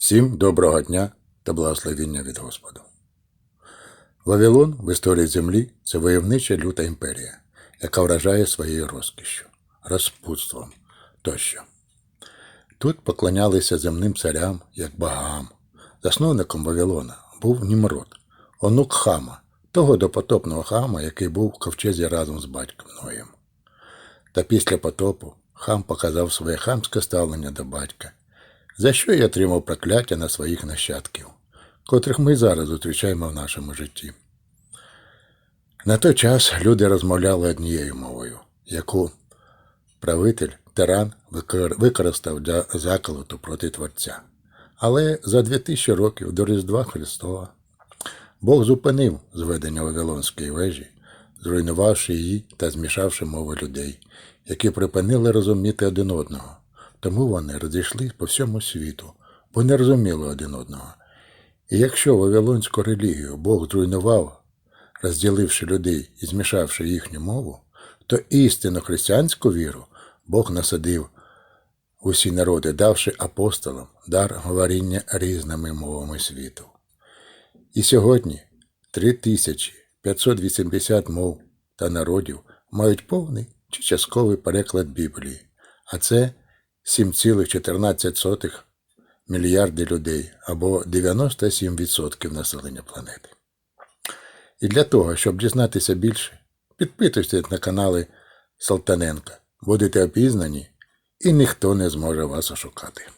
Всім доброго дня та благословіння від Господу. Вавилон в історії землі це войовнича люта імперія, яка вражає своєю розкішшю, розпутством тощо. Тут поклонялися земним царям як богам. Засновником Вавилона був Німрод, онук хама, того допотопного хама, який був в ковчезі разом з батьком Ноєм. Та після потопу хам показав своє хамське ставлення до батька, за що й отримав прокляття на своїх нащадків, котрих ми зараз зустрічаємо в нашому житті. На той час люди розмовляли однією мовою, яку правитель тиран використав для заколоту проти Творця. Але за 2000 років до Різдва Христова Бог зупинив зведення Вавилонської вежі, зруйнувавши її та змішавши мови людей, які припинили розуміти один одного. Тому вони розійшлись по всьому світу, бо не розуміли один одного. І якщо Вавилонську релігію Бог зруйнував, розділивши людей і змішавши їхню мову, то істинно християнську віру Бог насадив усі народи, давши апостолам дар говоріння різними мовами світу. І сьогодні 3580 мов та народів мають повний чи частковий переклад Біблії, а це 7,14 мільярди людей або 97% населення планети. І для того, щоб дізнатися більше, підписуйтесь на канали Салтаненка. Будете опізнані, і ніхто не зможе вас ошукати.